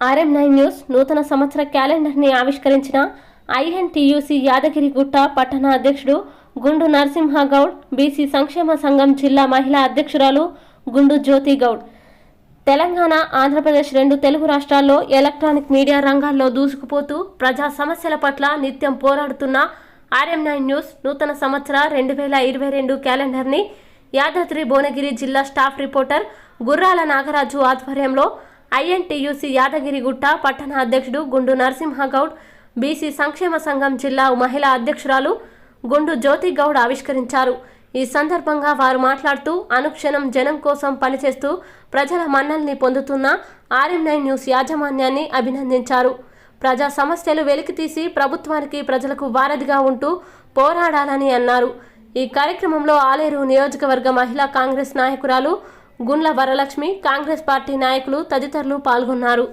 RM nine news నూతన సంవత్సర క్యాలెండర్ని ఆవిష్కరించిన ఐఎన్టీయూసీ యాదగిరిగుట్ట పట్టణ అధ్యక్షుడు గుండు నరసింహగౌడ్ బీసీ సంక్షేమ సంఘం జిల్లా మహిళా అధ్యక్షురాలు గుండు జ్యోతి గౌడ్. తెలంగాణ ఆంధ్రప్రదేశ్ రెండు తెలుగు రాష్ట్రాల్లో ఎలక్ట్రానిక్ మీడియా రంగాల్లో దూసుకుపోతూ ప్రజా సమస్యల పట్ల నిత్యం పోరాడుతున్న ఆర్ఎం నైన్ న్యూస్ నూతన సంవత్సర రెండు వేల ఇరవై రెండు క్యాలెండర్ని యాదాద్రి భువనగిరి జిల్లా స్టాఫ్ రిపోర్టర్ గుర్రాల నాగరాజు ఆధ్వర్యంలో ఐఎన్టీయూసీ యాదగిరిగుట్ట పట్టణ అధ్యక్షుడు గుండు నరసింహగౌడ్ బీసీ సంక్షేమ సంఘం జిల్లా మహిళా అధ్యక్షురాలు గుండు జ్యోతి గౌడ్ ఆవిష్కరించారు. ఈ సందర్భంగా వారు మాట్లాడుతూ అనుక్షణం జనం కోసం పనిచేస్తూ ప్రజల మన్నల్ని పొందుతున్న ఆర్ఎం నైన్ న్యూస్ యాజమాన్యాన్ని అభినందించారు. ప్రజా సమస్యలు వెలికితీసి ప్రభుత్వానికి ప్రజలకు వారధిగా ఉంటూ పోరాడాలని అన్నారు. ఈ కార్యక్రమంలో ఆలేరు నియోజకవర్గ మహిళా కాంగ్రెస్ నాయకురాలు గుండ్ల వరలక్ష్మి కాంగ్రెస్ పార్టీ నాయకులు తదితరులు పాల్గొన్నారు